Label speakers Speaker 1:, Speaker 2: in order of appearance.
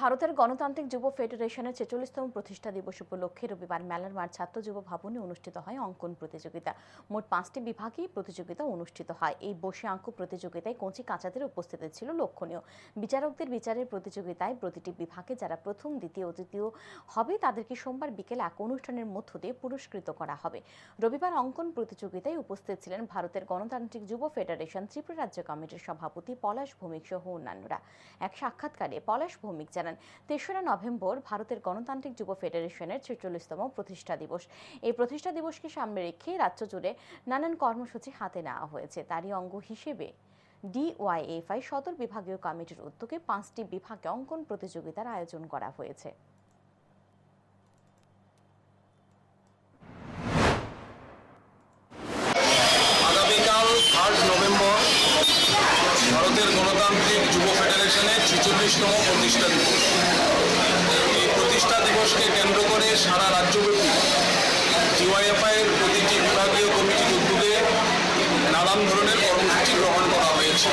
Speaker 1: ভারতের গণতান্ত্রিক যুব ফেডারেশনের ছেচল্লিশতম প্রতিষ্ঠা দিবস উপলক্ষে রবিবার মেলার মাঠ ছাত্র যুব ভবনে অনুষ্ঠিত হয় অঙ্কন প্রতিযোগিতা। মোট পাঁচটি বিভাগেই প্রতিযোগিতা অনুষ্ঠিত হয়। এই বসে আঁকো প্রতিযোগিতায় কঞ্চি কাঁচাদের উপস্থিতি ছিল লক্ষণীয়। বিচারকদের বিচারের প্রতিযোগিতায় প্রতিটি বিভাগে যারা প্রথম, দ্বিতীয় তৃতীয় হবে, তাদেরকে সোমবার বিকেল এক অনুষ্ঠানের মধ্য দিয়ে পুরস্কৃত করা হবে। রবিবার অঙ্কন প্রতিযোগিতায় উপস্থিত ছিলেন ভারতের গণতান্ত্রিক যুব ফেডারেশন, ত্রিপুরা রাজ্য কমিটির সভাপতি পলাশ ভৌমিক সহ অন্যান্যরা। এক সাক্ষাৎকারে পলাশ ভৌমিক জানান, তেসরা নভেম্বর ভারতের গণতান্ত্রিক যুব ফেডারেশনের ছেচল্লিশতম প্রতিষ্ঠা দিবস। এই প্রতিষ্ঠা দিবসকে সামনে রেখে রাজ্য জুড়ে নানান কর্মসূচি হাতে নেওয়া হয়েছে। তারই অঙ্গ হিসেবে ডিওয়াইএফআই সদর বিভাগীয় কমিটির উদ্যোগে পাঁচটি বিভাগে অঙ্কন প্রতিযোগিতার আয়োজন করা হয়েছে।
Speaker 2: গণতান্ত্রিক যুব ফেডারেশনের ছেচল্লিশতম প্রতিষ্ঠা দিবস। এই প্রতিষ্ঠা দিবসকে কেন্দ্র করে সারা রাজ্যব্যাপী ডিওয়াইএফআই এর প্রতিটি বিভাগীয় কমিটির উদ্যোগে নানান ধরনের কর্মসূচি গ্রহণ করা হয়েছে।